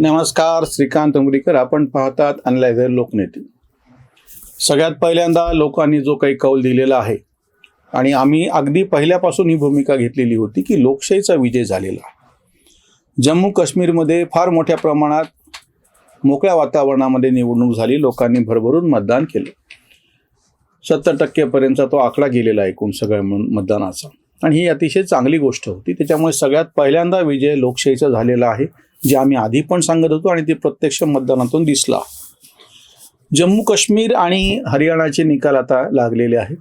नमस्कार श्रीकांत उमरीकर आपण पाहतात अनलायझर लोकनेते. सगळ्यात पहिल्यांदा लोकांनी जो काही कौल दिलेला आहे आणि आम्ही अगदी पहिल्यापासून ही भूमिका घेतलेली होती की लोकशाहीचा विजय झालेला जम्मू काश्मीरमध्ये फार मोठ्या प्रमाणात मोकळ्या वातावरणामध्ये निवडणूक झाली लोकांनी भरभरून मतदान केलं. सत्तर टक्केपर्यंतचा तो आकडा गेलेला आहे एकूण सगळ्या मतदानाचा. आणि ही अतिशय चांगली गोष्ट होती. त्याच्यामुळे सगळ्यात पहिल्यांदा विजय लोकशाहीचा झालेला आहे. जे आम्ही आधी पण सांगत होतो आणि ते प्रत्यक्ष मतदानातून दिसला. जम्मू काश्मीर आणि हरियाणाचे निकाल आता लागलेले आहेत.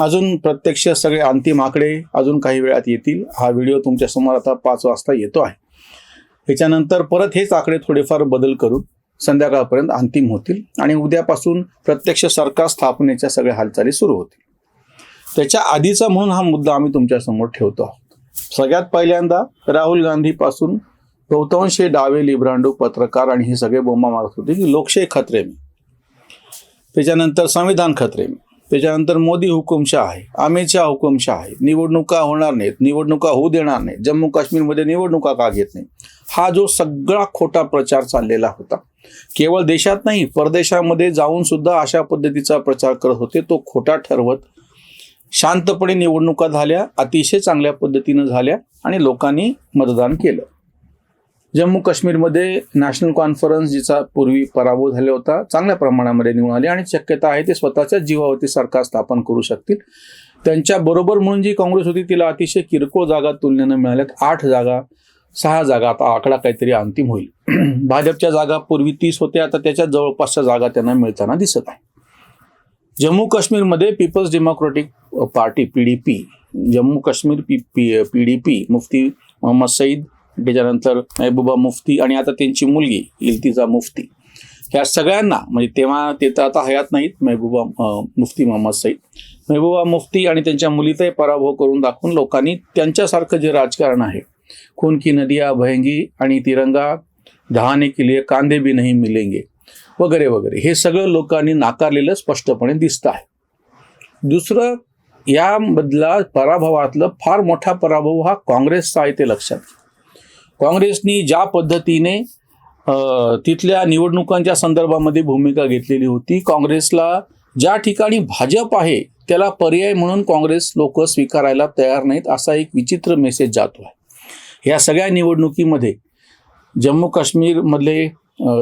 अजून प्रत्यक्ष सगळे अंतिम आकडे अजून काही वेळात येतील. हा व्हिडिओ तुमच्यासमोर आता पाच वाजता येतो आहे. त्याच्यानंतर परत हेच आकडे थोडेफार बदल करून संध्याकाळपर्यंत अंतिम होतील आणि उद्यापासून प्रत्यक्ष सरकार स्थापनेच्या सगळ्या हालचाली सुरू होतील. त्याच्या आधीचा म्हणून हा मुद्दा आम्ही तुमच्यासमोर ठेवतो आहोत. सगळ्यात पहिल्यांदा राहुल गांधीपासून बहुतांश हे डावे लिब्रांडू पत्रकार आणि हे सगळे बोंबा मारत होते की लोकशाही खतरे मी. त्याच्यानंतर संविधान खतरे मी. त्याच्यानंतर मोदी हुकुमशाह आहे अमित शाह हुकुमशाह आहे. निवडणुका होणार नाहीत निवडणुका होऊ देणार नाही जम्मू काश्मीरमध्ये निवडणुका का घेत नाही हा जो सगळा खोटा प्रचार चाललेला होता केवळ देशात नाही परदेशामध्ये जाऊन सुद्धा अशा पद्धतीचा प्रचार करत होते तो खोटा ठरवत शांतपणे निवडणुका झाल्या अतिशय चांगल्या पद्धतीनं झाल्या आणि लोकांनी मतदान केलं. जम्मू काश्मीरमध्ये नॅशनल कॉन्फरन्स जिचा पूर्वी पराभव झाला होता चांगल्या प्रमाणामध्ये निवडून आले आणि शक्यता आहे ते स्वतःच्या जीवावरती सरकार स्थापन करू शकतील. त्यांच्या बरोबर म्हणून जी काँग्रेस होती तिला अतिशय किरकोळ जागा तुलनेनं मिळाल्यात. आठ जागा सहा जागा आता आकडा काहीतरी अंतिम होईल. भाजपच्या जागा पूर्वी तीस होत्या आता त्याच्या जवळपासच्या जागा त्यांना मिळताना दिसत आहे. जम्मू काश्मीरमध्ये peoples democratic party P D P Jammu Kashmir P P P D P Mufti Mohammad Sayeed त्याच्यानंतर महबूबा मुफ्ती आणि आता त्यांची मुलगी इल्तिजा मुफ्ती. ह्या सगळ्यांना म्हणजे तेव्हा ते तर आता हयात नाहीत महबूबा मुफ्ती मोहम्मद सईद. महबूबा मुफ्ती आणि त्यांच्या मुलीचाही पराभव करून दाखवून लोकांनी त्यांच्यासारखं जे राजकारण आहे खून की नदिया भयंगी आणि तिरंगा दहाने के लिए कांदे भी नाही मिलेंगे वगैरे वगैरे हे सगळं लोकांनी नाकारलेलं स्पष्टपणे दिसत आहे. दुसरं यामधला पराभवातलं फार मोठा पराभव हा काँग्रेसचा आहे ते लक्षात घ्या. काँग्रेसनी ज्या पद्धतीने तिथल्या निवडणुकांच्या संदर्भामध्ये भूमिका घेतलेली होती काँग्रेसला ज्या ठिकाणी भाजप आहे त्याला पर्याय म्हणून काँग्रेस लोक स्वीकारायला तयार नाहीत असा एक विचित्र मेसेज जातो आहे या सगळ्या निवडणुकीमध्ये जम्मू काश्मीरमधले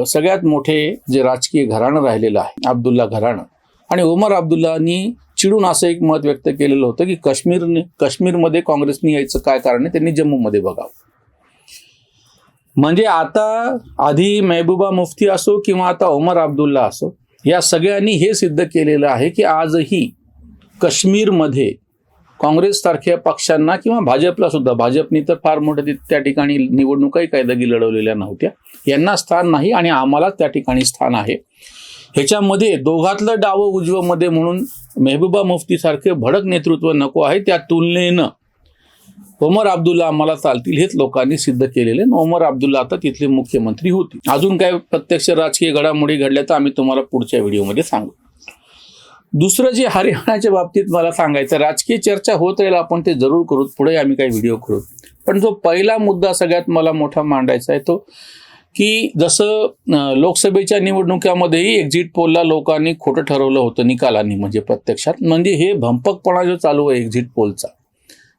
सगळ्यात मोठे जे राजकीय घराणं राहिलेलं आहे अब्दुल्ला घराणं आणि उमर अब्दुल्लानी चिडून असं एक मत व्यक्त केलेलं होतं की काश्मीर काश्मीरमध्ये काँग्रेसनी यायचं काय कारण आहे त्यांनी जम्मूमध्ये बघावं. म्हणजे आता आधी मेहबूबा मुफ्ती असो किंवा आता उमर अब्दुल्ला असो या सगळ्यांनी हे सिद्ध केलेलं आहे की आजही काश्मीरमध्ये काँग्रेससारख्या पक्षांना किंवा भाजपला सुद्धा भाजपनी तर फार मोठ्या त्या ठिकाणी निवडणुकाही कायदागी लढवलेल्या नव्हत्या. यांना स्थान नाही आणि आम्हाला त्या ठिकाणी स्थान आहे. ह्याच्यामध्ये दोघातलं डावं उजवं मध्ये म्हणून मेहबूबा मुफ्तीसारखे भडक नेतृत्व नको आहे. त्या तुलनेनं ओमर अब्दुल्ला आम्हाला चालतील हेच लोकांनी सिद्ध केलेले. ओमर अब्दुल्ला आता तिथले मुख्यमंत्री होते. अजून काय प्रत्यक्ष राजकीय घडामोडी घडल्या तर आम्ही तुम्हाला पुढच्या व्हिडिओमध्ये सांगू. दुसरं जे हरियाणाच्या बाबतीत मला सांगायचं राजकीय चर्चा होत राहील आपण ते जरूर करू. पुढे आम्ही काही व्हिडिओ करू. पण जो पहिला मुद्दा सगळ्यात मला मोठा मांडायचा आहे तो की जसं लोकसभेच्या निवडणुकामध्येही एक्झिट पोलला लोकांनी खोटं ठरवलं होतं निकालांनी म्हणजे प्रत्यक्षात. म्हणजे हे भंपकपणा जो चालू आहे एक्झिट पोलचा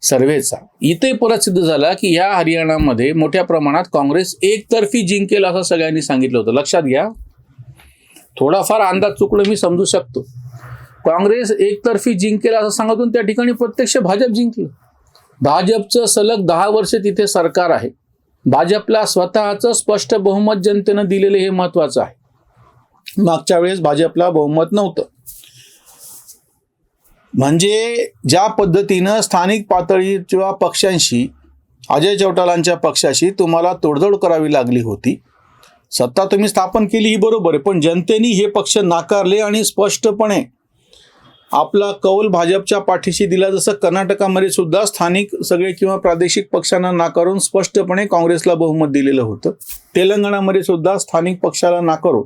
सर्वेचा. इथे परत सिद्ध झाला की या हरियाणामध्ये मोठ्या प्रमाणात काँग्रेस एकतर्फी जिंकेल असं सगळ्यांनी सांगितलं होतं. लक्षात घ्या. थोडाफार अंदाज चुकलं मी समजू शकतो. काँग्रेस एकतर्फी जिंकेल असं सांगतून त्या ठिकाणी प्रत्यक्ष भाजप जिंकलं. भाजपचं सलग दहा वर्ष तिथे सरकार आहे. भाजपला स्वतःचं स्पष्ट बहुमत जनतेनं दिलेलं हे महत्वाचं आहे. मागच्या वेळेस भाजपला बहुमत नव्हतं. म्हणजे ज्या पद्धतीनं स्थानिक पातळीच्या पक्षांशी अजय चौटालांच्या पक्षाशी तुम्हाला तोडजोड करावी लागली होती. सत्ता तुम्ही स्थापन केली ही बरोबर आहे पण जनतेने हे पक्ष नाकारले आणि स्पष्टपणे आपला कौल भाजपच्या पाठीशी दिला. जसं कर्नाटकामध्ये सुद्धा स्थानिक सगळे किंवा प्रादेशिक पक्षांना नाकारून स्पष्टपणे काँग्रेसला बहुमत दिलेलं होतं. तेलंगणामध्ये सुद्धा स्थानिक पक्षाला नाकारून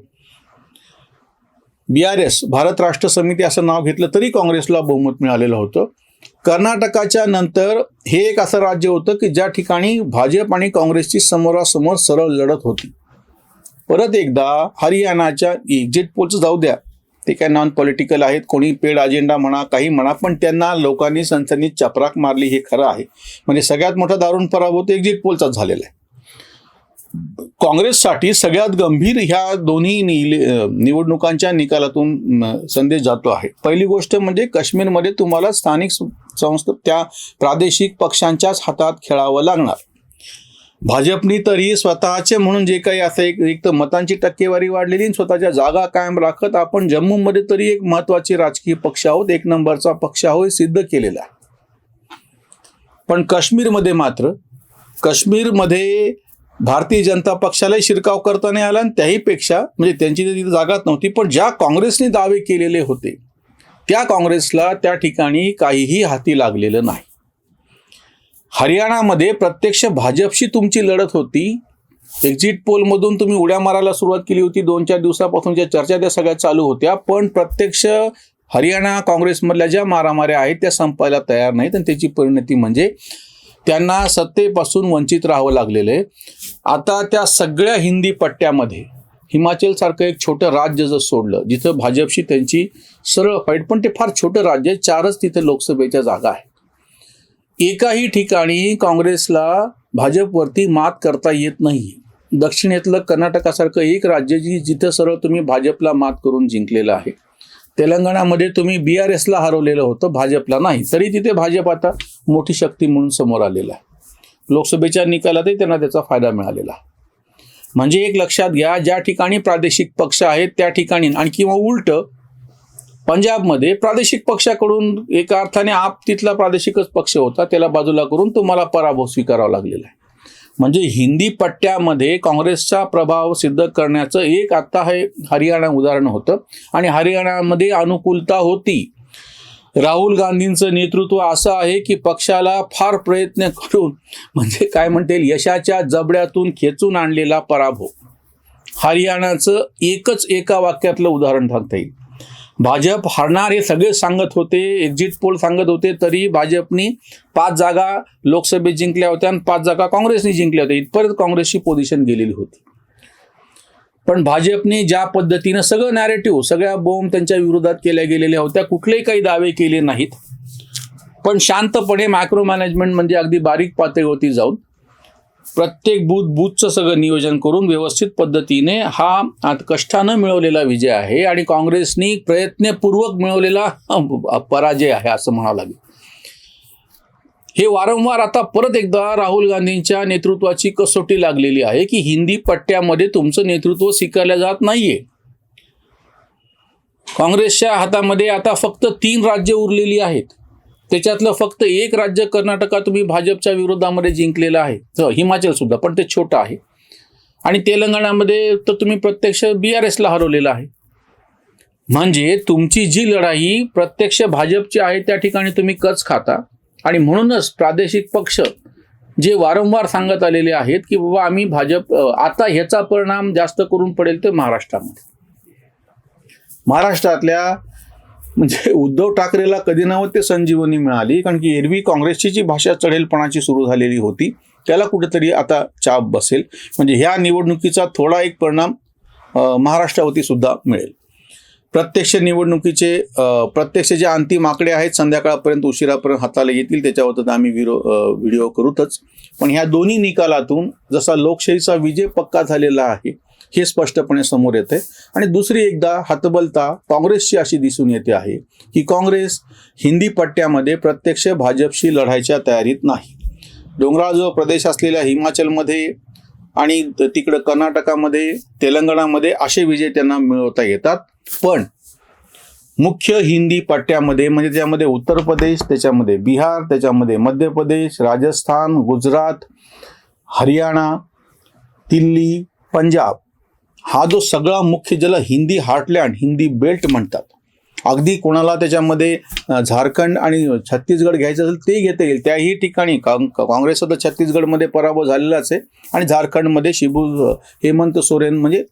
B R S Bharat Rashtra Samithi असं नाव घेतलं तरी काँग्रेसला बहुमत मिळालेलं होतं. कर्नाटकाच्या नंतर हे एक असं राज्य होतं की ज्या ठिकाणी भाजप आणि काँग्रेसची समोरासमोर सरळ लढत होती. परत एकदा हरियाणाच्या एक्झिट पोलचं जाऊ द्या. ते काय नॉन पॉलिटिकल आहेत कोणी पेड अजेंडा म्हणा काही म्हणा पण त्यांना लोकांनी सनसनीत चपराक मारली हे खरं आहे. म्हणजे सगळ्यात मोठा दारुण पराभव तो एक्झिट पोलचाच झालेला आहे. काँग्रेससाठी सगळ्यात गंभीर ह्या दोन्ही निवडणुकांच्या निकालातून संदेश जातो आहे. पहिली गोष्ट म्हणजे काश्मीरमध्ये तुम्हाला स्थानिक संस्था त्या प्रादेशिक पक्षांच्याच हातात खेळावं लागणार. भाजपनी तरी स्वतःचे म्हणून जे काही असं एक एक तर मतांची टक्केवारी वाढलेली आणि स्वतःच्या जागा कायम राखत आपण जम्मूमध्ये तरी एक महत्वाची राजकीय पक्ष आहोत एक नंबरचा पक्ष आहोत हे सिद्ध केलेला आहे. पण काश्मीरमध्ये मात्र काश्मीरमध्ये भारतीय जनता पक्षालाही शिरकाव करता नाही आला आणि त्याहीपेक्षा म्हणजे त्यांची तिथे जागाच नव्हती पण ज्या काँग्रेसने दावे केलेले होते त्या काँग्रेसला त्या ठिकाणी काहीही हाती लागलेलं नाही. हरियाणामध्ये प्रत्यक्ष भाजपशी तुमची लढत होती. एक्झिट पोलमधून तुम्ही उड्या मारायला सुरुवात केली होती दोन चार दिवसापासून ज्या चर्चा त्या सगळ्या चालू होत्या पण प्रत्यक्ष हरियाणा काँग्रेसमधल्या ज्या मारामाऱ्या आहेत त्या संपायला तयार नाहीत आणि त्याची परिणती म्हणजे त्यांना सत्तेपासून वंचित राहावं लागलेलं आहे आता त्या सगळ्या हिंदी पट्ट्यामध्ये हिमाचलसारखं एक छोटं राज्य जर सोडलं जिथं भाजपशी त्यांची सरळ फाईट पण ते फार छोटं राज्य आहे चारच तिथे लोकसभेच्या जागा आहे एकाही ठिकाणी काँग्रेसला भाजपवरती मात करता येत नाही. दक्षिणेतलं कर्नाटकासारखं एक राज्य जी जिथं सरळ तुम्ही भाजपला मात करून जिंकलेलं आहे. तेलंगणामध्ये तुम्ही बी आर एसला हरवलेलं होतं भाजपला नाही. तरी तिथे भाजप आता मोठी शक्ती म्हणून समोर आलेला आहे. लोकसभेच्या निकालातही त्यांना त्याचा फायदा मिळालेला म्हणजे एक लक्षात घ्या ज्या ठिकाणी प्रादेशिक पक्ष आहेत त्या ठिकाणी आणि किंवा उलट पंजाबमध्ये प्रादेशिक पक्षाकडून एका अर्थाने आप तिथला प्रादेशिकच पक्ष होता त्याला बाजूला करून तुम्हाला पराभव स्वीकारावा लागलेला आहे. म्हणजे हिंदी पट्ट्यामध्ये काँग्रेसचा प्रभाव सिद्ध करण्याचं एक आत्ता हे हरियाणा उदाहरण होतं. आणि हरियाणामध्ये अनुकूलता होती. राहुल गांधींचं नेतृत्व असं आहे की पक्षाला फार प्रयत्न करून म्हणजे काय म्हणता येईल यशाच्या जबड्यातून खेचून आणलेला पराभव. हरियाणाचं एकच एका वाक्यातलं उदाहरण सांगता येईल. भाजप हरणार हे सगळे सांगत होते एक्झिट पोल सांगत होते तरी भाजपनी पाच जागा लोकसभेत जिंकल्या होत्या आणि पाच जागा काँग्रेसने जिंकल्या होत्या. इथपर्यंत काँग्रेसची पोझिशन गेलेली होती. पण भाजपने ज्या पद्धतीनं सगळं नॅरेटिव्ह सगळ्या बोंब त्यांच्या विरोधात केल्या गेलेल्या होत्या कुठलेही काही दावे केले नाहीत. पण शांतपणे मॅक्रो मॅनेजमेंट म्हणजे अगदी बारीक पातळीवरती जाऊन प्रत्येक बूथ बूथचं सगळं नियोजन करून व्यवस्थित पद्धतीने हा कष्टानं मिळवलेला विजय आहे आणि काँग्रेसनी प्रयत्नपूर्वक मिळवलेला पराजय आहे असं म्हणावं लागेल. हे वारंवार आता परत एकदा राहुल गांधींच्या नेतृत्वाची कसोटी लागलेली आहे की हिंदी पट्ट्यामध्ये तुमचं नेतृत्व स्वीकारलं जात नाहीये. काँग्रेसच्या हातामध्ये आता फक्त तीन राज्य उरलेली आहेत. त्याच्यातलं फक्त एक राज्य कर्नाटका तुम्ही भाजपच्या विरोधामध्ये जिंकलेलं आहे. हिमाचल सुद्धा पण ते छोटं आहे. आणि तेलंगणामध्ये तर तुम्ही प्रत्यक्ष बी आर एसला हरवलेलं आहे. म्हणजे तुमची जी लढाई प्रत्यक्ष भाजपची आहे त्या ठिकाणी तुम्ही कच खाता. आणि म्हणूनच प्रादेशिक पक्ष जे वारंवार सांगत आलेले आहेत की बाबा आम्ही भाजप आता ह्याचा परिणाम जास्त करून पडेल ते महाराष्ट्रामध्ये. महाराष्ट्रातल्या म्हणजे उद्धव ठाकरेला कधी नव्हत ते संजीवनी मिळाली कारण की एरवी काँग्रेसची जी भाषा चढेलपणाची सुरू झालेली होती त्याला कुठेतरी आता चाप बसेल. म्हणजे ह्या निवडणुकीचा थोडा एक परिणाम महाराष्ट्रावरती सुद्धा मिळेल. प्रत्यक्ष निवडणुकीचे प्रत्यक्ष जे अंतिम आकडे आहेत संध्याकाळपर्यंत उशिरापर्यंत हाताला येतील त्याच्यावर तर आम्ही विरो व्हिडिओ करूतच. पण ह्या दोन्ही निकालातून जसा लोकशाहीचा विजय पक्का झालेला आहे हे स्पष्टपणे समोर येते आणि दुसरी एकदा हतबलता काँग्रेसची अशी दिसून येते आहे की काँग्रेस हिंदी पट्ट्यामध्ये प्रत्यक्ष भाजपशी लढायच्या तयारीत नाही. डोंगराळ जो प्रदेश असलेल्या हिमाचलमध्ये आणि तिकडं कर्नाटकामध्ये तेलंगणामध्ये असे विजय त्यांना मिळवता येतात. पण मुख्य हिंदी पट्ट्यामध्ये म्हणजे त्यामध्ये उत्तर प्रदेश त्याच्यामध्ये बिहार त्याच्यामध्ये मध्य प्रदेश राजस्थान गुजरात हरियाणा दिल्ली पंजाब हा जो सगळा मुख्य ज्याला हिंदी हार्टलँड हिंदी बेल्ट म्हणतात. अगदी कोणाला त्याच्यामध्ये झारखंड आणि छत्तीसगड घ्यायचं असेल ते घेता येईल. त्याही ठिकाणी काँ- काँग्रेसचा तर छत्तीसगडमध्ये पराभव झालेलाच आहे आणि झारखंडमध्ये शिबू हेमंत सोरेन म्हणजे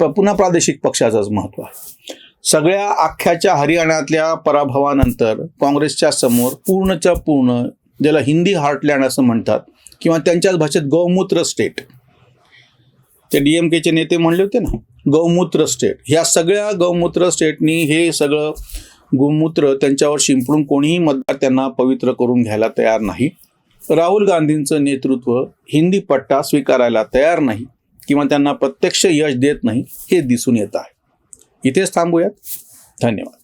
प- पुन्हा प्रादेशिक पक्षाचंच महत्त्व आहे. सगळ्या अख्ख्याच्या हरियाणातल्या पराभवानंतर काँग्रेसच्या समोर पूर्णच्या पूर्ण ज्याला हिंदी हार्टलँड असं म्हणतात किंवा त्यांच्याच भाषेत गौमूत्र स्टेट ते डी एम केचे नेते म्हणले होते ना गौमूत्र स्टेट ह्या सगळ्या गौमूत्र स्टेटनी हे सगळं गोमूत्र त्यांच्यावर शिंपडून कोणीही मतदार त्यांना पवित्र करून घ्यायला तयार नाही. राहुल गांधींचं नेतृत्व हिंदी पट्टा स्वीकारायला तयार नाही किंवा त्यांना प्रत्यक्ष यश देत नाही हे दिसून येत आहे. इथेच थांबूयात. धन्यवाद.